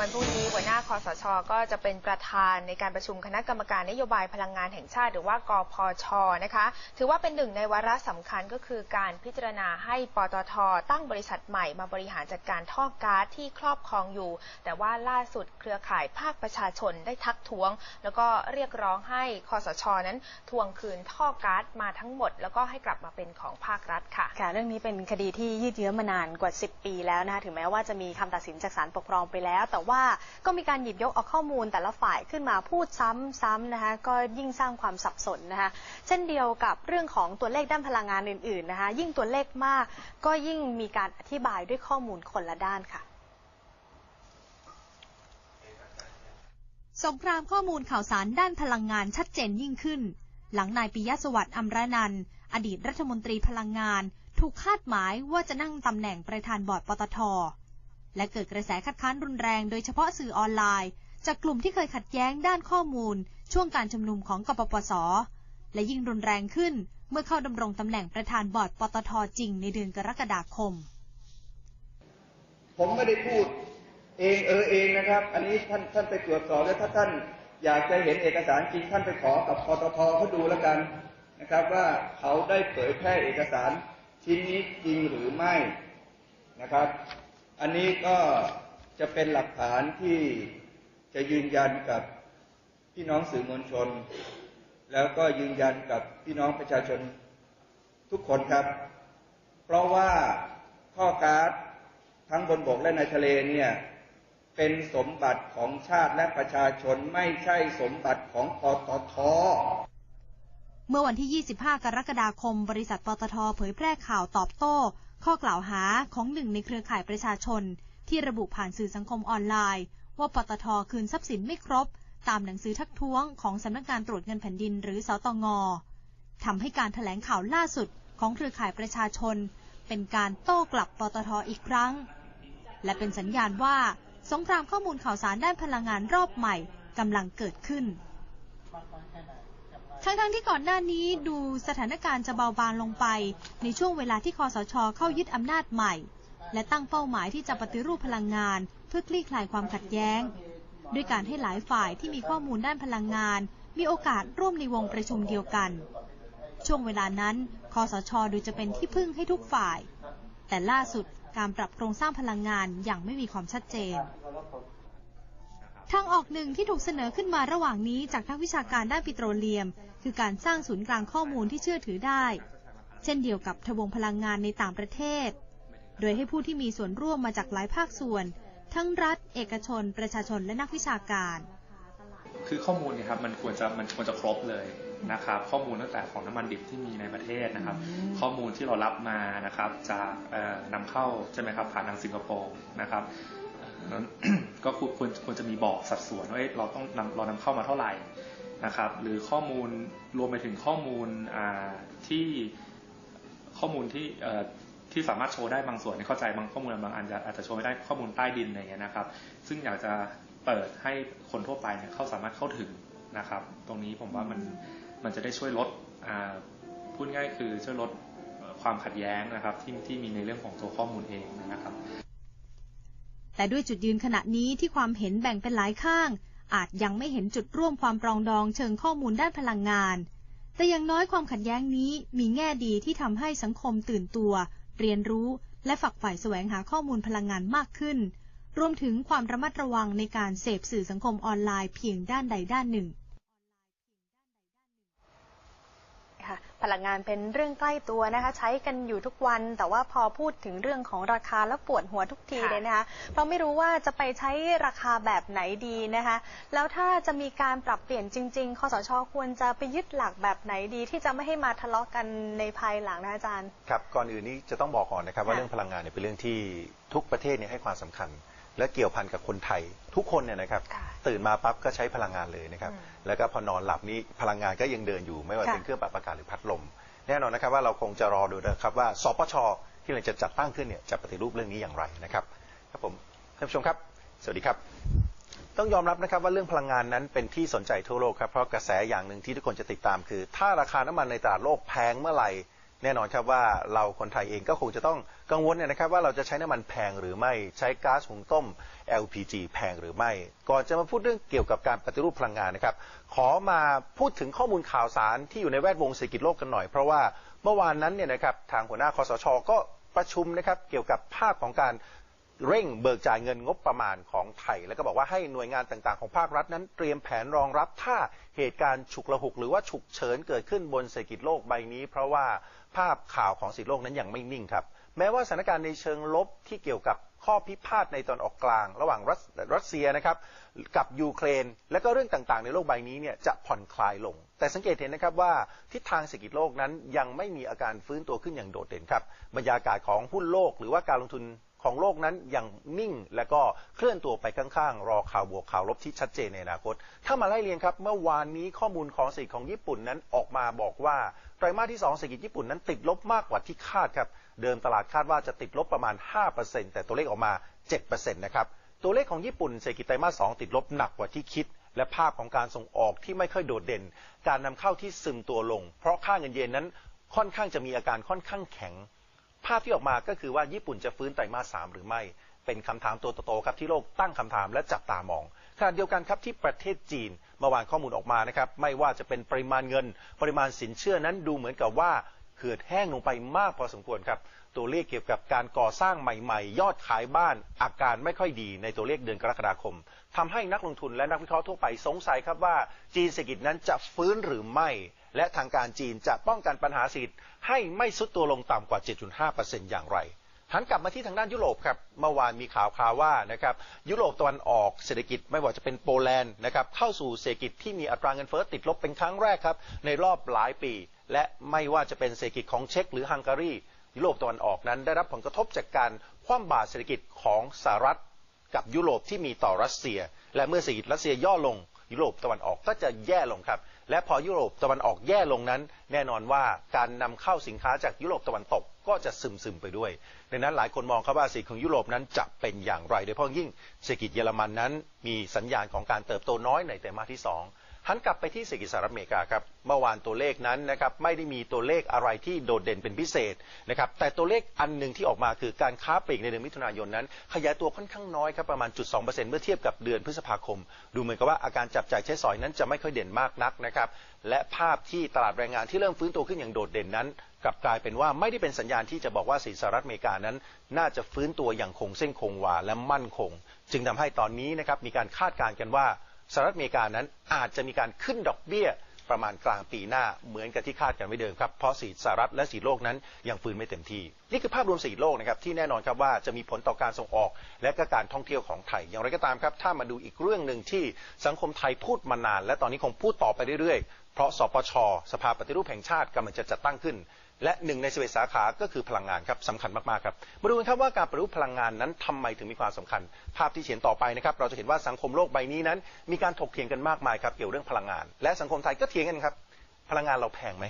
วันพรุ่งนี้หัวหน้าคอสช ก็จะเป็นประธานในการประชุมคณะกรรมการนโยบายพลังงานแห่งชาติ หรือว่ากพชนะคะ ถือว่าเป็นหนึ่งในวาระสำคัญก็คือการพิจารณาให้ปตท ตั้งบริษัทใหม่มาบริหารจัดการท่อก๊าซที่ครอบครองอยู่ แต่ว่าล่าสุดเครือข่ายภาคประชาชนได้ทักท้วง แล้วก็เรียกร้องให้คอสช นั้นทวงคืนท่อก๊าซมาทั้งหมด แล้วก็ให้กลับมาเป็นของภาครัฐค่ะค่ะ เรื่องนี้เป็นคดีที่ยืดเยื้อมานานกว่า 10 ปีแล้วนะคะถึงแม้ว่าจะมีคำตัดสินจากศาลปกครองไปแล้วแต่ว่าก็มีการหยิบยกเอาข้อมูลแต่ละฝ่ายขึ้นมาพูดซ้ำๆนะคะก็ยิ่งสร้างความสับสนนะคะเช่นเดียวกับเรื่องของตัวเลขด้านพลังงานอื่นๆนะคะยิ่งตัวเลขมากก็ยิ่งมีการอธิบายด้วยข้อมูลคนละด้านค่ะสงครามข้อมูลข่าวสารด้านพลังงานชัดเจนยิ่งขึ้น หลังนายปิยะสวัสดิ์อัมรนันอดีตรัฐมนตรีพลังงาน ถูกคาดหมายว่าจะนั่งตำแหน่งประธานบอร์ดปตท และเกิดกระแสคัดค้านรุนแรงโดยเฉพาะสื่อออนไลน์ จากกลุ่มที่เคยขัดแย้งด้านข้อมูล ช่วงการชุมนุมของกปปส และยิ่งรุนแรงขึ้นเมื่อเข้าดำรงตำแหน่งประธานบอร์ดปตทจริงในเดือนกรกฎาคม ผมไม่ได้พูดเองเออเองนะครับ อันนี้ท่านท่านไปตรวจสอบแล้วถ้าท่านอยากจะเห็นเอกสารจริงท่านไปขอกับปตทเขาดูแล้วกันนะครับว่าเขาได้เผยแพร่เอกสารชิ้นนี้จริงหรือไม่นะครับ อันนี้ก็จะเป็นหลักฐานที่จะยืนยันกับพี่น้องสื่อมวลชน แล้วก็ยืนยันกับพี่น้องประชาชนทุกคนครับ เพราะว่าท่อกาซทั้งบนบกและในทะเลเนี่ยเป็นสมบัติของชาติและประชาชนไม่ใช่สมบัติของปตท เมื่อวันที่ 25 กรกฎาคม บริษัทปตทเผยแพร่ข่าวตอบโต้ ข้อกล่าวหาของหนึ่งในเครือข่ายประชาชน ที่ระบุผ่านสื่อสังคมออนไลน์ ว่าปตทคืนทรัพย์สินไม่ครบ ตามหนังสือทักท้วงของสำนักงานตรวจเงินแผ่นดินหรือสตงทำให้การถแถลงข่าวล่าสุดของเครือข่ายประชาชน เป็นการโต้กลับปตทอีกครั้ง และเป็นสัญญาณว่าสงครามข้อมูลข่าวสารด้านพลังงานรอบใหม่กำลังเกิดขึ้น ทั้งๆที่ก่อนหน้านี้ดูสถานการณ์จะเบาบางลงไป ในช่วงเวลาที่คอสชเข้ายึดอำนาจใหม่ และตั้งเป้าหมายที่จะปฏิรูปพลังงาน เพื่อคลี่คลายความขัดแย้ง ด้วยการให้หลายฝ่ายที่มีข้อมูลด้านพลังงาน มีโอกาสร่วมในวงประชุมเดียวกัน ช่วงเวลานั้นคอสชดูจะเป็นที่พึ่งให้ทุกฝ่าย แต่ล่าสุดการปรับโครงสร้างพลังงานอย่างไม่มีความชัดเจน ทางออกหนึ่งที่ถูกเสนอขึ้นมาระหว่างนี้จากนักวิชาการด้านปิโตรเลียม คือการสร้างศูนย์กลางข้อมูลที่เชื่อถือได้ เช่นเดียวกับทบวงพลังงานในต่างประเทศ โดยให้ผู้ที่มีส่วนร่วมมาจากหลายภาคส่วน ทั้งรัฐ เอกชน ประชาชนและนักวิชาการคือข้อมูลเนี่ยครับมันควรจะมันควรจะครบเลยนะครับ ข้อมูลตั้งแต่ของน้ำมันดิบที่มีในประเทศนะครับ ข้อมูลที่เรารับมานะครับจากเอ่อนำเข้าใช่ไหมครับผ่านทางสิงคโปร์นะครับ ก็ควรควรควรจะมีบอกสัดส่วนว่าเราต้องนำเรานำเข้ามาเท่าไหร่นะครับ หรือข้อมูลรวมไปถึงข้อมูลที่ข้อมูลที่ที่สามารถโชว์ได้บางส่วนเข้าใจบางข้อมูลบางอันจะอาจจะโชว์ไม่ได้ข้อมูลใต้ดินอะไรอย่างเงี้ยนะครับ ซึ่งอยากจะเปิดให้คนทั่วไปเนี่ยเขาสามารถเข้าถึงนะครับ ตรงนี้ผมว่ามันมันจะได้ช่วยลดพูดง่ายคือช่วยลดความขัดแย้งนะครับที่ที่มีในเรื่องของตัวข้อมูลเองนะครับ แต่ด้วยจุดยืนขณะนี้ที่ความเห็นแบ่งเป็นหลายข้าง อาจยังไม่เห็นจุดร่วมความปรองดองเชิงข้อมูลด้านพลังงาน แต่อย่างน้อยความขัดแย้งนี้มีแง่ดีที่ทำให้สังคมตื่นตัว เรียนรู้และฝักใฝ่แสวงหาข้อมูลพลังงานมากขึ้น รวมถึงความระมัดระวังในการเสพสื่อสังคมออนไลน์เพียงด้านใดด้านหนึ่ง ค่ะ พลังงานเป็นเรื่องใกล้ตัวนะคะ ใช้กันอยู่ทุกวัน แต่ว่าพอพูดถึงเรื่องของราคาแล้วปวดหัวทุกทีค่ะเลยนะคะเพราะไม่รู้ว่าจะไปใช้ราคาแบบไหนดีนะคะ แล้วถ้าจะมีการปรับเปลี่ยนจริง ๆคสชควรจะไปยึดหลักแบบไหนดี ที่จะไม่ให้มาทะเลาะกันในภายหลังนะอาจารย์ ครับก่อนอื่นนี้จะต้องบอกก่อนนะครับว่าค่ะเรื่องพลังงานเนี่ยเป็นเรื่องที่ทุกประเทศเนี่ยให้ความสำคัญ และเกี่ยวพันกับคนไทยทุกคนเนี่ยนะครับค่ะตื่นมาปั๊บก็ใช้พลังงานเลยนะครับอืมแล้วก็พอนอนหลับนี้พลังงานก็ยังเดินอยู่ ไม่ว่าค่ะเป็นเครื่องปรับอากาศหรือพัดลม แน่นอนนะครับว่าเราคงจะรอดูนะครับว่าสปชที่เราจะจัดตั้งขึ้นเนี่ยจะปฏิรูปเรื่องนี้อย่างไรนะครับครับผมท่านผู้ชมครับ สวัสดีครับต้องยอมรับนะครับว่าเรื่องพลังงานนั้นเป็นที่สนใจทั่วโลกครับเพราะกระแสอย่างหนึ่งที่ทุกคนจะติดตามคือ ถ้าราคาน้ำมันในตลาดโลกแพงเมื่อไหร่ แน่นอนครับว่าเราคนไทยเองก็คงจะต้องกังวลเนี่ยนะครับว่าเราจะใช้น้ำมันแพงหรือไม่ใช้ก๊าซหุงต้ม LPG แพงหรือไม่ ก่อนจะมาพูดเรื่องเกี่ยวกับการปฏิรูปพลังงานนะครับ ขอมาพูดถึงข้อมูลข่าวสารที่อยู่ในแวดวงเศรษฐกิจโลกกันหน่อย เพราะว่าเมื่อวานนั้นเนี่ยนะครับทางหัวหน้าคอสช ก็ประชุมนะครับเกี่ยวกับภาพของการ เร่งเบิกจ่ายเงินงบประมาณของไทย แล้วก็บอกว่าให้หน่วยงานต่างๆของภาครัฐนั้น เตรียมแผนรองรับถ้าเหตุการณ์ฉุกละหุก หรือว่าฉุกเฉินเกิดขึ้นบนเศรษฐกิจโลกใบนี้ เพราะว่าภาพข่าวของเศรษฐกิโลกนั้นยังไม่นิ่งครับ แม้ว่าสถานการณ์ในเชิงลบที่เกี่ยวกับข้อพิพาทในตอนออกกลาง ระหว่างรัสเซียนะครับกับยูเครน และก็เรื่องต่างๆ ในโลกใบนี้เนี่ยจะผ่อนคลายลง แต่สังเกตเห็นนะครับว่าทิศทางเศรษฐกิจโลกนั้นยังไม่มีอาการฟื้นตัวขึ้นอย่างโดดเด่นครับบรรยากาศของหุ้นโลก หรือว่าการลงทุน ของโลกนั้นยังนิ่ง และก็เคลื่อนตัวไปข้างๆ รอข่าวบวกข่าวลบที่ชัดเจนในอนาคต ถ้ามาไล่เรียงครับ เมื่อวานนี้ข้อมูลของเศรษฐกิจของญี่ปุ่นนั้นออกมาบอกว่าไตรมาสที่2เศรษฐกิจญี่ปุ่นนั้นติดลบมากกว่าที่คาดครับ เดิมตลาดคาดว่าจะติดลบประมาณ 5%แต่ตัวเลขออกมา 7%นะครับตัวเลขของญี่ปุ่นเศรษฐกิจไตรมาส 2 ติดลบหนักกว่าที่คิดและภาพของการส่งออกที่ไม่ค่อยโดดเด่น การนำเข้าที่ซึมตัวลง เพราะค่าเงินเยนนั้นค่อนข้างจะมีอาการค่อนข้างแข็ง ภาพที่ออกมาก็คือว่าญี่ปุ่นจะฟื้นไตรมาสสามหรือไม่ เป็นคำถามตัวโตๆครับที่โลกตั้งคำถามและจับตามองขณะเดียวกันครับที่ประเทศจีนเมื่อวานข้อมูลออกมานะครับไม่ว่าจะเป็นปริมาณเงิน ปริมาณสินเชื่อนั้นดูเหมือนกับว่าเหือดแห้งลงไปมากพอสมควรครับ ตัวเลขเกี่ยวกับการก่อสร้างใหม่ๆ ยอดขายบ้านอาการไม่ค่อยดีในตัวเลขเดือนกรกฎาคมทำให้นักลงทุนและนักวิเคราะห์ทั่วไปสงสัยครับว่าจีนเศรษฐกิจนั้นจะฟื้นหรือไม่ และทางการจีนจะป้องกันปัญหาเศรษฐกิจให้ไม่ซุดตัวลงต่ำกว่า 7.5%อย่างไรหันกลับมาที่ทางด้านยุโรปครับ เมื่อวานมีข่าวคราวว่านะครับยุโรปตะวันออกเศรษฐกิจไม่ว่าจะเป็นโปแลนด์นะครับเข้าสู่เศรษฐกิจที่มีอัตราเงินเฟ้อติดลบเป็นครั้งแรกครับในรอบหลายปี และไม่ว่าจะเป็นเศรษฐกิจของเช็กหรือฮังการียุโรปตะวันออกนั้นได้รับผลกระทบจากการคว่ำบาตรเศรษฐกิจของสหรัฐ กับยุโรปที่มีต่อรัสเซีย และเมื่อเศรษฐกิจรัสเซียย่อลง ยุโรปตะวันออกก็จะแย่ลงครับ และพอยุโรปตะวันออกแย่ลงนั้น แน่นอนว่าการนำเข้าสินค้าจากยุโรปตะวันตกก็จะซึมซึมไปด้วย ดังนั้นหลายคนมองครับว่าเศรษฐกิจของยุโรปนั้นจะเป็นอย่างไร โดยเฉพาะยิ่งเศรษฐกิจเยอรมันนั้น มีสัญญาณของการเติบโตน้อยในไตรมาสที่สอง หันกลับไปที่เศรษฐกิจสหรัฐอเมริกาครับเมื่อวานตัวเลขนั้นนะครับไม่ได้มีตัวเลขอะไรที่โดดเด่นเป็นพิเศษนะครับแต่ตัวเลขอันหนึ่งที่ออกมาคือการค้าปลีกในเดือนมิถุนายนนั้น ขยายตัวค่อนข้างน้อยครับประมาณ0.2%เมื่อเทียบกับเดือนพฤษภาคม ดูเหมือนกับว่าอาการจับจ่ายใช้สอยนั้นจะไม่ค่อยเด่นมากนักนะครับและภาพที่ตลาดแรงงานที่เริ่มฟื้นตัวขึ้นอย่างโดดเด่นนั้นกลับกลายเป็นว่าไม่ได้เป็นสัญญาณที่จะบอกว่าสหรัฐอเมริกานั้น น่าจะฟื้นตัวอย่างคงเส้นคงวาและมั่นคง จึงทำให้ตอนนี้นะครับมีการคาดการณ์กันว่า สหรัฐอเมริกานั้นอาจจะมีการขึ้นดอกเบี้ยประมาณกลางปีหน้าเหมือนกับที่คาดกันไว้เดิมครับ เพราะสีสหรัฐและสีโลกนั้นยังฟื้นไม่เต็มที่ นี่คือภาพรวมสีโลกนะครับที่แน่นอนครับว่าจะมีผลต่อการส่งออก และก็การท่องเที่ยวของไทย อย่างไรก็ตามครับ ถ้ามาดูอีกเรื่องหนึ่งที่สังคมไทยพูดมานาน และตอนนี้คงพูดต่อไปเรื่อยๆ เพราะสปช สภาปฏิรูปแห่งชาติกำลังจะจัดตั้งขึ้น และหนึ่งในสิบเอ็ดสาขาก็คือพลังงานครับสำคัญมากๆครับมาดูกันครับว่าการปฏิรูปพลังงานนั้นทำไมถึงมีความสำคัญ ภาพที่เห็นต่อไปนะครับเราจะเห็นว่าสังคมโลกใบนี้นั้น มีการถกเถียงกันมากมายครับเกี่ยวเรื่องพลังงาน และสังคมไทยก็เถียงกันครับ พลังงานเราแพงไหม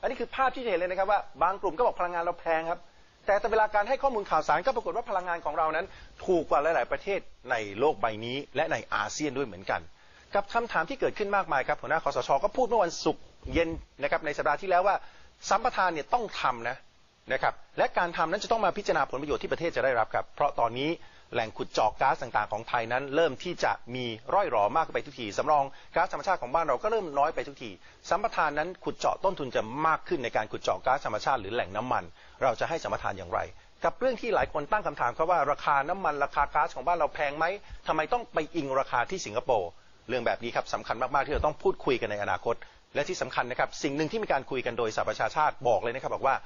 อันนี้คือภาพที่เห็นเลยนะครับว่าบางกลุ่มก็บอกพลังงานเราแพงครับแต่แต่เวลาการให้ข้อมูลข่าวสารก็ปรากฏว่าพลังงานของเรานั้น ถูกกว่าหลาย ๆ ประเทศในโลกใบนี้ และในอาเซียนด้วยเหมือนกัน กับคำถามที่เกิดขึ้นมากมายครับหัวหน้าคอสช ก็พูดเมื่อวันศุกร์เย็นนะครับในสัปดาห์ที่แล้วว่า สัมปทานเนี่ยต้องทำนะนะครับและการทำนั้นจะต้องมาพิจารณาผลประโยชน์ที่ประเทศจะได้รับครับ เพราะตอนนี้แหล่งขุดเจาะก๊าซต่างๆของไทยนั้น เริ่มที่จะมีร่อยหรอมากขึ้นไปทุกทีสำรองก๊าซธรรมชาติของบ้านเราก็เริ่มน้อยไปทุกทีสัมปทานนั้นขุดเจาะต้นทุนจะมากขึ้นในการขุดเจาะก๊าซธรรมชาติหรือแหล่งน้ำมัน เราจะให้สัมปทานอย่างไร กับเรื่องที่หลายคนตั้งคำถามครับว่าราคาน้ำมันราคาก๊าซของบ้านเราแพงไหมทำไมต้องไปอิงราคาที่สิงคโปร์เรื่องแบบนี้ครับสำคัญมากๆที่เราต้องพูดคุยกันในอนาคต และที่สำคัญนะครับสิ่งหนึ่งที่มีการคุยกันโดยสหประชาชาติบอกเลยนะครับบอกว่า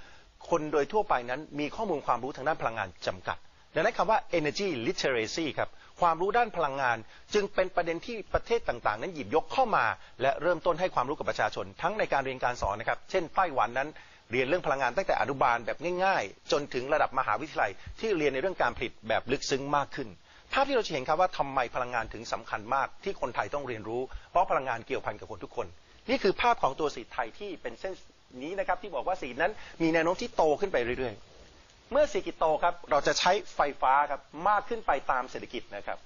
คนโดยทั่วไปนั้นมีข้อมูลความรู้ทางด้านพลังงานจำกัด ดังนั้นคำว่า energy literacy ครับความรู้ด้านพลังงาน จึงเป็นประเด็นที่ประเทศต่างๆ นั้นหยิบยกเข้ามา และเริ่มต้นให้ความรู้กับประชาชน ทั้งในการเรียนการสอนนะครับ เช่นไต้หวันนั้นเรียนเรื่องพลังงานตั้งแต่อนุบาลแบบง่ายๆ จนถึงระดับมหาวิทยาลัย ที่เรียนในเรื่องการผลิตแบบลึกซึ้งมากขึ้น ภาพที่เราจะเห็นครับว่าทำไมพลังงานถึงสำคัญมากที่คนไทยต้องเรียนรู้ เพราะพลังงานเกี่ยวพันกับคนทุกคน นี่คือภาพของตัวสีไทยที่เป็นเส้นนี้นะครับที่บอกว่าสีนั้นมีแนวโน้มที่โตขึ้นไปเรื่อยๆ เมื่อเศรษฐกิจโตครับเราจะใช้ไฟฟ้าครับมากขึ้นไปตามเศรษฐกิจนะครับ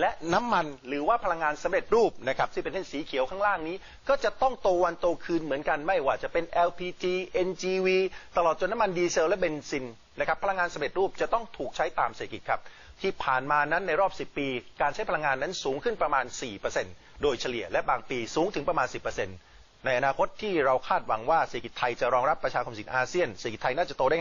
และน้ำมันหรือว่าพลังงานสำเร็จรูปนะครับที่เป็นเส้นสีเขียวข้างล่างนี้ ก็จะต้องโตวันโตคืนเหมือนกันไม่ว่าจะเป็น LPG NGV ตลอดจนน้ำมันดีเซลและเบนซินนะครับพลังงานสำเร็จรูปจะต้องถูกใช้ตามเศรษฐกิจครับที่ผ่านมานั้นในรอบ 10 ปี การใช้พลังงานนั้นสูงขึ้นประมาณ 4% โดยเฉลี่ยและบางปีสูงถึงประมาณ 10%ในอนาคตที่เราคาดหวังว่าเศรษฐกิจไทยจะรองรับประชาคมสินอาเซียนเศรษฐกิจไทยน่าจะโตได้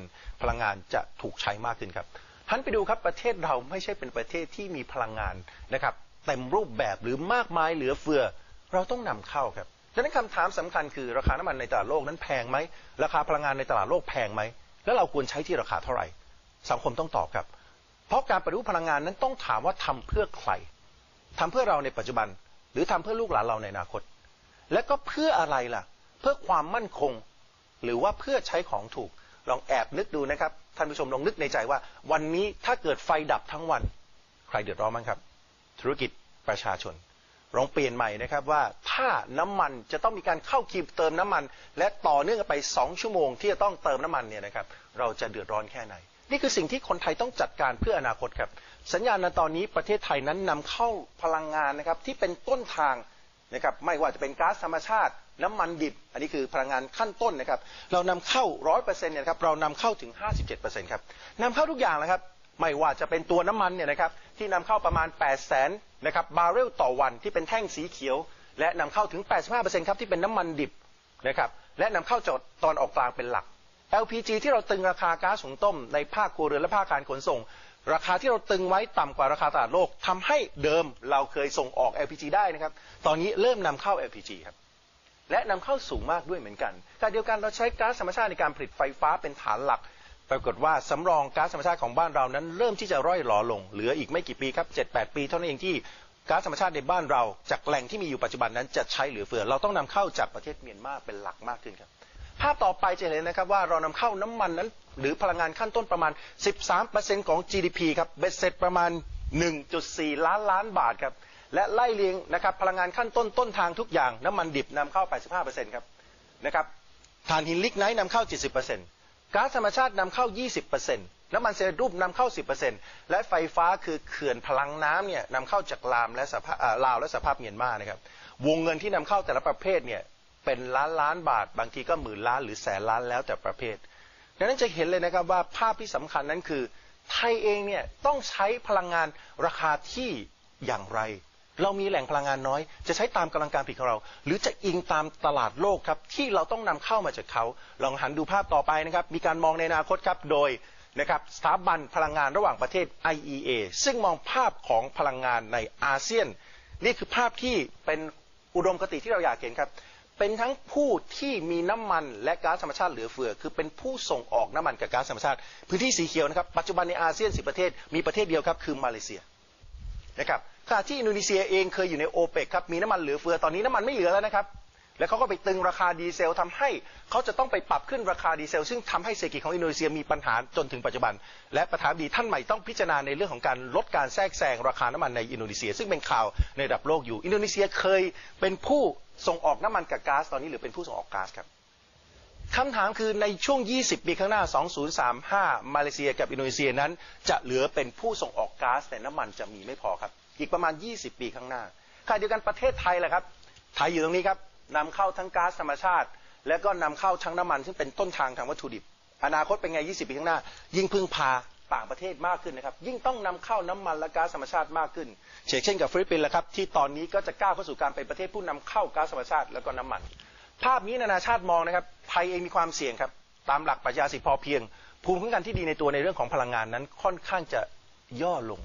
5%พลังงานจะถูกใช้มากขึ้นครับหันไปดูครับประเทศเราไม่ใช่เป็นประเทศที่มีพลังงานนะครับเต็มรูปแบบหรือมากมายเหลือเฟือ เราต้องนำเข้าครับดังนั้นคำถามสำคัญคือราคาน้ำมันในตลาดโลกนั้นแพงไหมราคาพลังงานในตลาดโลกแพงไหมแล้วเราควรใช้ที่ราคาเท่าไหร่ สังคมต้องตอบครับ เพราะการปฏิรูปพลังงานนั้นต้องถามว่าทำเพื่อใคร ทำเพื่อเราในปัจจุบัน หรือทำเพื่อลูกหลานเราในอนาคต และก็เพื่ออะไรล่ะ เพื่อความมั่นคง หรือว่าเพื่อใช้ของถูกลองแอบนึกดูนะครับท่านผู้ชมลองนึกในใจว่า วันนี้ถ้าเกิดไฟดับทั้งวัน ใครเดือดร้อนบ้างครับ ธุรกิจประชาชนลองเปลี่ยนใหม่นะครับว่าถ้าน้ำมันจะต้องมีการเข้าคิวเติมน้ำมัน และต่อเนื่องกันไป 2 ชั่วโมงที่จะต้องเติมน้ำมันเนี่ยนะครับเราจะเดือดร้อนแค่ไหน นี่คือสิ่งที่คนไทยต้องจัดการเพื่ออนาคตครับ สัญญาณในตอนนี้ประเทศไทยนั้นนำเข้าพลังงานนะครับที่เป็นต้นทางนะครับไม่ว่าจะเป็นก๊าซธรรมชาติ น้ำมันดิบ อันนี้คือพลังงานขั้นต้นนะครับ เรานำเข้าร้อยเปอร์เซ็นต์เนี่ยครับเรานำเข้าถึง 57%ครับนำเข้าทุกอย่างเลยครับ ไม่ว่าจะเป็นตัวน้ำมันเนี่ยนะครับที่นำเข้าประมาณ 8 0 0แสนนะครับบาร์เรลต่อวันที่เป็นแท่งสีเขียว และนำเข้าถึง 85%ครับที่เป็นน้ำมันดิบนะครับและนำเข้าจากตอนออกกลางเป็นหลัก LPG ที่เราตึงราคาก๊าซหุงต้มในภาคครัวเรือนและภาคการขนส่ง ราคาที่เราตึงไว้ต่ำกว่าราคาตลาดโลกทำให้เดิมเราเคยส่งออก LPG ได้นะครับ ตอนนี้เริ่มนำเข้า LPG ครับและนำเข้าสูงมากด้วยเหมือนกันขณะเดียวกันเราใช้ก๊าซธรรมชาติในการผลิตไฟฟ้าเป็นฐานหลัก ปรากฏว่าสำรองก๊าซธรรมชาติของบ้านเรานั้น เริ่มที่จะร่อยหลอลง เหลืออีกไม่กี่ปีครับ 7-8 ปีเท่านั้นเองที่ก๊าซธรรมชาติในบ้านเรา จากแหล่งที่มีอยู่ปัจจุบันนั้นจะใช้เหลือเฟือ เราต้องนำเข้าจากประเทศเมียนมาเป็นหลักมากขึ้นครับ ภาพต่อไปจะเห็นนะครับว่าเรานำเข้าน้ำมันนั้น หรือพลังงานขั้นต้นประมาณ 13%ของ GDP ครับเบ็ดเสร็จประมาณ 1.4 ล้านล้านบาทครับและไล่เลียงนะครับพลังงานขั้นต้นต้นทางทุกอย่างน้ำมันดิบนำเข้า 85%ครับนะครับถ่านหินลิกไนท์นำเข้า 70%ก๊าซธรรมชาตินำเข้า 20%น้ำมันเซลล์รูปนำเข้า 10%และไฟฟ้าคือเขื่อนพลังน้ำเนี่ยนำเข้าจากลามและสภาพลาวและสภาพเมียนมานะครับ วงเงินที่นำเข้าแต่ละประเภทเนี่ย เป็นล้านล้านบาท บางทีก็หมื่นล้านหรือแสนล้านแล้วแต่ประเภท ดังนั้นจะเห็นเลยนะครับว่าภาพที่สำคัญนั้นคือ ไทยเองเนี่ยต้องใช้พลังงานราคาที่อย่างไร เรามีแหล่งพลังงานน้อย จะใช้ตามกำลังการผลิตของเรา หรือจะอิงตามตลาดโลกครับที่เราต้องนำเข้ามาจากเขา ลองหันดูภาพต่อไปนะครับ มีการมองในอนาคตครับโดยนะครับสถาบันพลังงานระหว่างประเทศ IEA ซึ่งมองภาพของพลังงานในอาเซียน นี่คือภาพที่เป็นอุดมคติที่เราอยากเห็นครับ เป็นทั้งผู้ที่มีน้ำมันและก๊าซธรรมชาติเหลือเฟือ คือเป็นผู้ส่งออกน้ำมันกับก๊าซธรรมชาติ พื้นที่สีเขียวนะครับ ปัจจุบันในอาเซียน10ประเทศมีประเทศเดียวครับคือมาเลเซียนะครับขณะที่อินโดนีเซียเองเคยอยู่ในโอเปกครับมีน้ำมันเหลือเฟือตอนนี้น้ำมันไม่เหลือแล้วนะครับ แล้วเขาก็ไปตึงราคาดีเซลทำให้เขาจะต้องไปปรับขึ้นราคาดีเซล ซึ่งทำให้เศรษฐกิจของอินโดนีเซียมีปัญหาจนถึงปัจจุบัน และประธานดีท่านใหม่ต้องพิจารณาในเรื่องของการลดการแทรกแซงราคาน้ำมันในอินโดนีเซีย ซึ่งเป็นข่าวในระดับโลกอยู่ อินโดนีเซียเคยเป็นผู้ส่งออกน้ำมันกับก๊าซตอนนี้หรือเป็นผู้ส่งออกก๊าซครับคำถามคือในช่วง 20 ปีข้างหน้า 2035 มาเลเซียกับอินโดนีเซียนั้น จะเหลือเป็นผู้ส่งออกก๊าซแต่น้ำมันจะมีไม่พอครับ อีกประมาณ 20 ปีข้างหน้าขณะเดียวกันประเทศไทยแหละครับ ไทยอยู่ตรงนี้ครับ นำเข้าทั้งก๊าซธรรมชาติ และก็นำเข้าทั้งน้ำมัน ซึ่งเป็นต้นทางทางวัตถุดิบ อนาคตเป็นไง 20 ปีข้างหน้า ยิ่งพึ่งพาต่างประเทศมากขึ้นนะครับ ยิ่งต้องนำเข้าน้ำมันและก๊าซธรรมชาติมากขึ้น เช่นเช่นกับฟิลิปปินส์แหละครับที่ตอนนี้ก็จะก้าวเข้าสู่การเป็นประเทศผู้นำเข้าก๊าซธรรมชาติแล้วก็น้ำมัน ภาพนี้นานาชาติมองนะครับ ไทยเองมีความเสี่ยงครับ ตามหลักปรัชญาสิพอเพียง ภูมิคุ้มกันที่ดีในตัวในเรื่องของพลังงานนั้นค่อนข้างจะย่อลง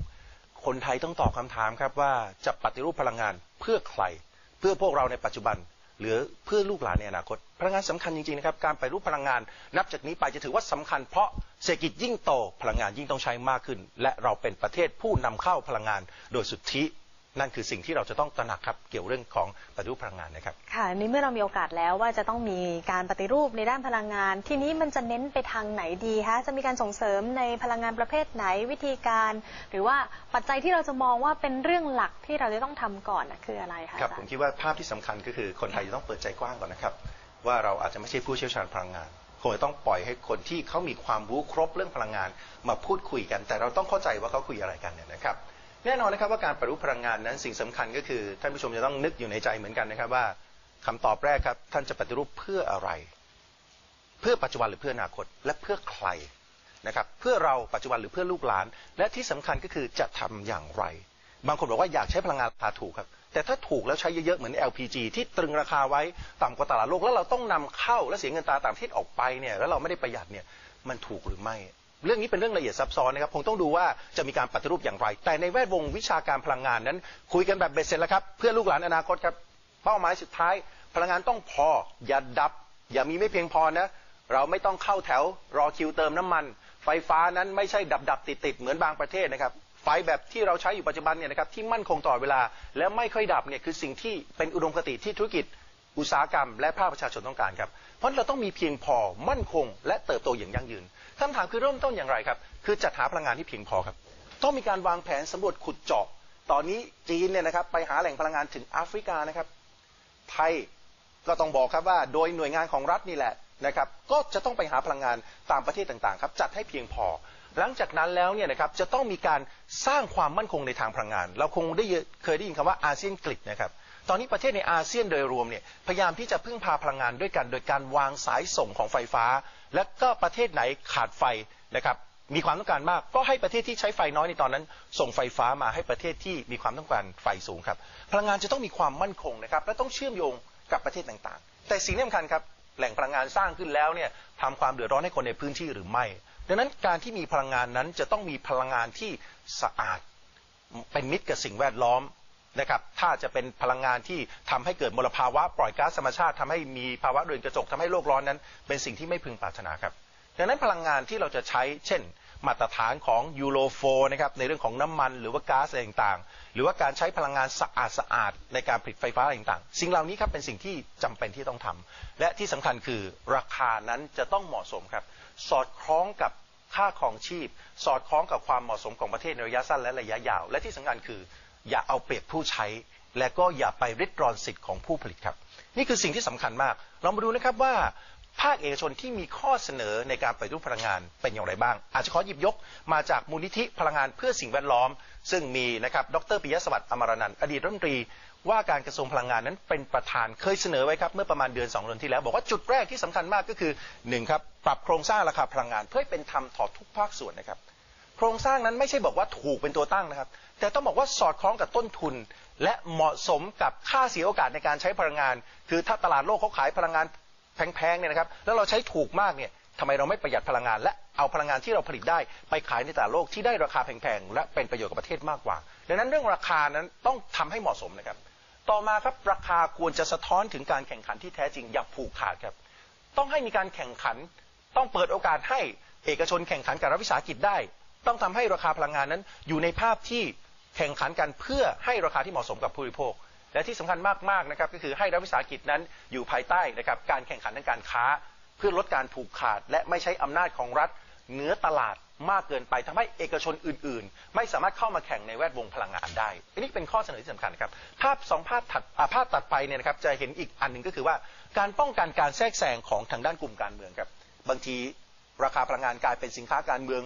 คนไทยต้องตอบคำถามครับว่าจะปฏิรูปพลังงานเพื่อใคร เพื่อพวกเราในปัจจุบัน หรือเพื่อลูกหลานในอนาคต พลังงานสำคัญจริงๆนะครับการไปรูปพลังงานนับจากนี้ไปจะถือว่าสำคัญเพราะเศรษฐกิจยิ่งโตพลังงานยิ่งต้องใช้มากขึ้น และเราเป็นประเทศผู้นำเข้าพลังงานโดยสุทธิ นั่นคือสิ่งที่เราจะต้องตระหนักครับเกี่ยวเรื่องของปฏิรูปพลังงานนะครับค่ะในเมื่อเรามีโอกาสแล้วว่าจะต้องมีการปฏิรูปในด้านพลังงาน ทีนี้มันจะเน้นไปทางไหนดีคะจะมีการส่งเสริมในพลังงานประเภทไหนวิธีการ หรือว่าปัจจัยที่เราจะมองว่าเป็นเรื่องหลักที่เราจะต้องทำก่อนนะคืออะไรคะครับอาจาผมย์คิดว่าภาพที่สำคัญก็คือคนไทยจะต้องเปิดใจกว้างก่อนนะครับ ว่าเราอาจจะไม่ใช่ผู้เชี่ยวชาญพลังงานคงจะต้องปล่อยให้คนที่เขามีความรู้ครบเรื่องพลังงาน มาพูดคุยกัน แต่เราต้องเข้าใจว่าเขาคุยอะไรกันเนี่ยนะครับ แน่นอนนะครับว่าการปฏิรูปพลังงานนั้นสิ่งสำคัญก็คือ ท่านผู้ชมจะต้องนึกอยู่ในใจเหมือนกันนะครับว่าคำตอบแรกครับท่านจะปฏิรูปเพื่ออะไร เพื่อปัจจุบันหรือเพื่ออนาคต และเพื่อใครนะครับเพื่อเราปัจจุบันหรือเพื่อลูกหลาน และที่สำคัญก็คือจะทำอย่างไร บางคนบอกว่าอยากใช้พลังงานราคาถูกครับแต่ถ้าถูกแล้วใช้เยอะๆเหมือน LPG ที่ตรึงราคาไว้ต่ำกว่าตลาดโลกแล้วเราต้องนำเข้าและเสียเงินตาต่างประเทศออกไปเนี่ยแล้วเราไม่ได้ประหยัดเนี่ยมันถูกหรือไม่ เรื่องนี้เป็นเรื่องละเอียดซับซ้อนนะครับคงต้องดูว่าจะมีการปฏิรูปอย่างไร แต่ในแวดวงวิชาการพลังงานนั้น คุยกันแบบเบ็ดเสร็จแล้วครับเพื่อลูกหลานอนาคตครับเป้าหมายสุดท้าย พลังงานต้องพออย่าดับ อย่ามีไม่เพียงพอนะเราไม่ต้องเข้าแถวรอคิวเติมน้ำมัน ไฟฟ้านั้นไม่ใช่ดับดับติดติดเหมือนบางประเทศนะครับไฟแบบที่เราใช้อยู่ปัจจุบันเนี่ยนะครับที่มั่นคงตลอดเวลา และไม่ค่อยดับเนี่ยคือสิ่งที่เป็นอุดมคติที่ธุรกิจอุตสาหกรรม และภาคประชาชนต้องการครับ เพราะเราต้องมีเพียงพอมั่นคง และเติบโตอย่างยั่งยืน คำถามคือเริ่มต้นอย่างไรครับ คือจัดหาพลังงานที่เพียงพอครับ ต้องมีการวางแผนสำรวจขุดเจาะ ตอนนี้จีนเนี่ยนะครับไปหาแหล่งพลังงานถึงแอฟริกานะครับ ไทยก็ต้องบอกครับว่าโดยหน่วยงานของรัฐนี่แหละนะครับ ก็จะต้องไปหาพลังงานตามประเทศต่างๆครับ จัดให้เพียงพอ หลังจากนั้นแล้วเนี่ยนะครับจะต้องมีการสร้างความมั่นคงในทางพลังงาน เราคงได้เคยได้ยินคำว่าอาเซียนกริดนะครับตอนนี้ประเทศในอาเซียนโดยรวมเนี่ยพยายามที่จะพึ่งพาพลังงานด้วยกัน โดยการวางสายส่งของไฟฟ้า และก็ประเทศไหนขาดไฟนะครับมีความต้องการมากก็ให้ประเทศที่ใช้ไฟน้อยในตอนนั้น ส่งไฟฟ้ามาให้ประเทศที่มีความต้องการไฟสูงครับ พลังงานจะต้องมีความมั่นคงนะครับ และต้องเชื่อมโยงกับประเทศต่างๆ แต่สิ่งที่สำคัญครับแหล่งพลังงานสร้างขึ้นแล้วเนี่ยทำความเดือดร้อนให้คนในพื้นที่หรือไม่ ดังนั้นการที่มีพลังงานนั้นจะต้องมีพลังงานที่สะอาดเป็นมิตรกับสิ่งแวดล้อม นะครับถ้าจะเป็นพลังงานที่ทำให้เกิดมลภาวะปล่อยก๊าซธรรมชาติทำให้มีภาวะเรือนกระจกทำให้โลกร้อนนั้น เป็นสิ่งที่ไม่พึงปรารถนาครับดังนั้นพลังงานที่เราจะใช้เช่น มาตรฐานของยูโรโฟนะครับในเรื่องของน้ำมันหรือว่าก๊าซอะไรต่างๆ หรือว่าการใช้พลังงานสะอาดสะอาดๆในการผลิตไฟฟ้าอะไรต่างๆ สิ่งเหล่านี้ครับเป็นสิ่งที่จำเป็นที่ต้องทำและที่สำคัญคือราคานั้นจะต้องเหมาะสมครับ สอดคล้องกับค่าครองชีพ สอดคล้องกับความเหมาะสมของประเทศในระยะสั้นและระยะยาว และที่สำคัญคือ อย่าเอาเปรียบผู้ใช้ และก็อย่าไปริดรอนสิทธิ์ของผู้ผลิตครับ นี่คือสิ่งที่สำคัญมาก เรามาดูนะครับว่าภาคเอกชนที่มีข้อเสนอในการปฏิรูปพลังงานเป็นอย่างไรบ้าง อาจจะขอหยิบยกมาจากมูลนิธิพลังงานเพื่อสิ่งแวดล้อม ซึ่งมีนะครับดรปิยะสวัสดิ์อมรนันท์อดีตรัฐมนตรีว่าการกระทรวงพลังงานนั้นเป็นประธานเคยเสนอไว้ครับ เมื่อประมาณเดือน2เดือนที่แล้ว บอกว่าจุดแรกที่สำคัญมากก็คือ1ครับปรับโครงสร้างราคาพลังงานเพื่อให้เป็นธรรมต่อทุกภาคส่วนนะครับ โครงสร้างนั้นไม่ใช่บอกว่าถูกเป็นตัวตั้งนะครับ แต่ต้องบอกว่าสอดคล้องกับต้นทุน และเหมาะสมกับค่าเสียโอกาสในการใช้พลังงาน คือถ้าตลาดโลกเขาขายพลังงานแพงๆเนี่ยนะครับแล้วเราใช้ถูกมากเนี่ยทำไมเราไม่ประหยัดพลังงาน และเอาพลังงานที่เราผลิตได้ไปขายในตลาดโลกที่ได้ราคาแพงๆและเป็นประโยชน์กับประเทศมากกว่า ดังนั้นเรื่องราคานั้นต้องทำให้เหมาะสมนะครับ ต่อมาครับราคาควรจะสะท้อนถึงการแข่งขันที่แท้จริงอย่าผูกขาดครับ ต้องให้มีการแข่งขัน ต้องเปิดโอกาสให้เอกชนแข่งขันกับรัฐวิสาหกิจได้ ต้องทำให้ราคาพลังงานนั้นอยู่ในภาพที่ แข่งขันกันเพื่อให้ราคาที่เหมาะสมกับผู้บริโภค และที่สำคัญมากๆนะครับก็คือให้รัฐวิสาหกิจนั้นอยู่ภายใต้นะครับการแข่งขันทางการค้า เพื่อลดการผูกขาด และไม่ใช้อำนาจของรัฐเหนือตลาดมากเกินไปทำให้เอกชนอื่น ๆ ไม่สามารถเข้ามาแข่งในแวดวงพลังงานได้ อันนี้เป็นข้อเสนอที่สำคัญครับ ภาพสองภาพถัดภาพตัดไปเนี่ยนะครับจะเห็นอีกอันหนึ่งก็คือว่า การป้องกันการแทรกแซงของทางด้านกลุ่มการเมืองครับ บางทีราคาพลังงานกลายเป็นสินค้าการเมือง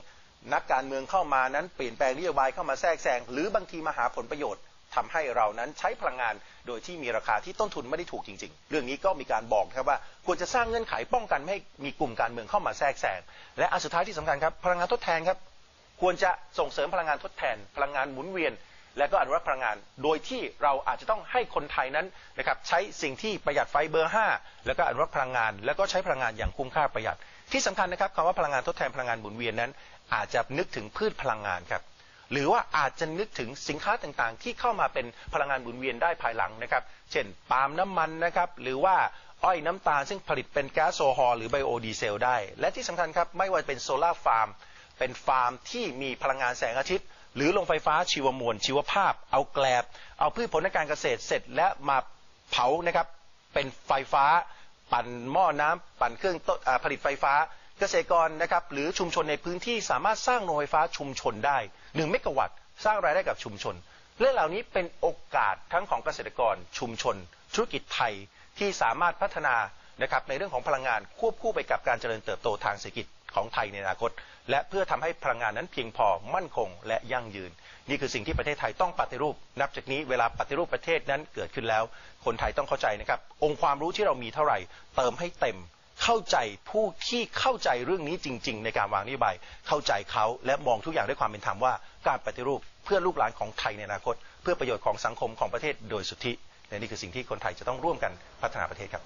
นักการเมืองเข้ามานั้นเปลี่ยนแปลงนโยบายเข้ามาแทรกแซงหรือบางทีมาหาผลประโยชน์ทำให้เรานั้นใช้พลังงานโดยที่มีราคาที่ต้นทุนไม่ได้ถูกจริง ๆ เรื่องนี้ก็มีการบอกนะครับว่าควรจะสร้างเงื่อนไขป้องกันไม่ให้มีกลุ่มการเมืองเข้ามาแทรกแซงและอันสุดท้ายที่สำคัญครับพลังงานทดแทนครับควรจะส่งเสริมพลังงานทดแทน พลังงานหมุนเวียน และก็อนุรักษ์พลังงาน โดยที่เราอาจจะต้องให้คนไทยนั้นนะครับใช้สิ่งที่ประหยัดไฟเบอร์ 5 แล้วก็อนุรักษ์พลังงาน แล้วก็ใช้พลังงานอย่างคุ้มค่าประหยัดที่สำคัญนะครับคำว่าพลังงานทดแทนพลังงานหมุนเวียนนั้น อาจจะนึกถึงพืชพลังงานครับ หรือว่าอาจจะนึกถึงสินค้าต่างๆ ที่เข้ามาเป็นพลังงานหมุนเวียนได้ภายหลังนะครับ เช่นปาล์มน้ำมันนะครับ หรือว่าอ้อยน้ำตาลซึ่งผลิตเป็นแก๊สโซฮอลหรือไบโอดีเซลได้ และที่สำคัญครับ ไม่ว่าจะเป็นโซลาร์ฟาร์ม เป็นฟาร์มที่มีพลังงานแสงอาทิตย์ หรือโรงไฟฟ้าชีวมวล ชีวภาพ เอาแกลบ เอาพืชผลทางการเกษตรเสร็จและมาเผานะครับ เป็นไฟฟ้า ปั่นหม้อน้ำปั่นเครื่องต้นผลิตไฟฟ้า เกษตรกรนะครับหรือชุมชนในพื้นที่สามารถสร้างโรงไฟฟ้าชุมชนได้1เมกะวัตต์สร้างรายได้กับชุมชน เรื่องเหล่านี้เป็นโอกาสทั้งของเกษตรกรชุมชน ธุรกิจไทยที่สามารถพัฒนานะครับในเรื่องของพลังงานควบคู่ไปกับการเจริญเติบโตทางเศรษฐกิจของไทยในอนาคต และเพื่อทำให้พลังงานนั้นเพียงพอมั่นคง และยั่งยืน นี่คือสิ่งที่ประเทศไทยต้องปฏิรูป นับจากนี้เวลาปฏิรูปประเทศนั้นเกิดขึ้นแล้ว คนไทยต้องเข้าใจนะครับองค์ความรู้ที่เรามีเท่าไหร่ เติมให้เต็ม เข้าใจผู้ที่เข้าใจเรื่องนี้จริง ๆ ในการวางนโยบายเข้าใจเขาและมองทุกอย่างด้วยความเป็นธรรมว่าการปฏิรูปเพื่อลูกหลานของไทยในอนาคต เพื่อประโยชน์ของสังคมของประเทศโดยสุทธิและนี่คือสิ่งที่คนไทยจะต้องร่วมกันพัฒนาประเทศครับ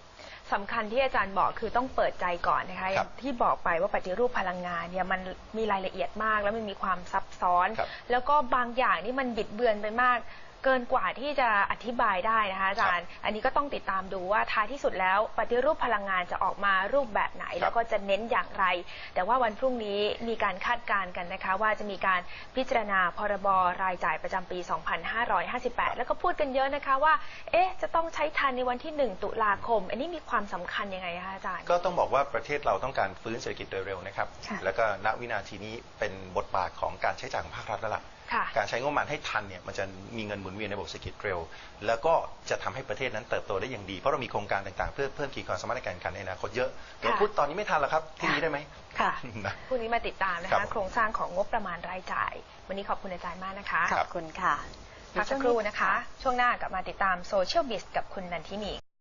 สำคัญที่อาจารย์บอกคือต้องเปิดใจก่อนนะคะอครัย่าบงที่บอกไปว่าปฏิรูปพลังงานเนี่ยมันมีรายละเอียดมาก แล้วมันมีความซับซ้อนครับแล้วก็บางอย่างนี่มันบิดเบือนไปมาก เกินกว่าที่จะอธิบายได้นะคะอาจารย์ อันนี้ก็ต้องติดตามดูว่าท้ายที่สุดแล้วปฏิรูปพลังงานจะออกมารูปแบบไหน แล้วก็จะเน้นอย่างไร แต่ว่าวันพรุ่งนี้มีการคาดการณ์กันนะคะ ว่าจะมีการพิจารณาพรบรายจ่ายประจำปี 2558 แล้วก็พูดกันเยอะนะคะว่า เอ๊ะ จะต้องใช้ทันในวันที่ 1 ตุลาคม อันนี้มีความสำคัญยังไงคะอาจารย์ ก็ต้องบอกว่าประเทศเราต้องการฟื้นเศรษฐกิจโดยเร็วนะครับค่ะแล้วก็ณวินาทีนี้เป็นบทบาทของการใช้จ่ายของภาครัฐแล้วล่ะค่ะ การใช้งบประมาณให้ทันเนี่ยมันจะมีเงินหมุนเวียนในระบบเศรษฐกิจเร็ว แล้วก็จะทำให้ประเทศนั้นเติบโตได้อย่างดี เพราะเรามีโครงการต่างๆ เพื่อเพิ่มขีดความสามารถในการแข่งขันในอนาคตเยอะเดี๋ยวพูดตอนนี้ไม่ทันแล้วครับที่นี้ได้ไหมค่ะนะพรุ่งนี้มาติดตามนะครัคะบโครงสร้างของงบประมาณรายจ่าย วันนี้ขอบคุณอาจารย์มากนะคะขอบคุณค่ะพักสักครู่นะคะ ช่วงหน้ากลับมาติดตามโซเชียลบิสกับคุณนันทินี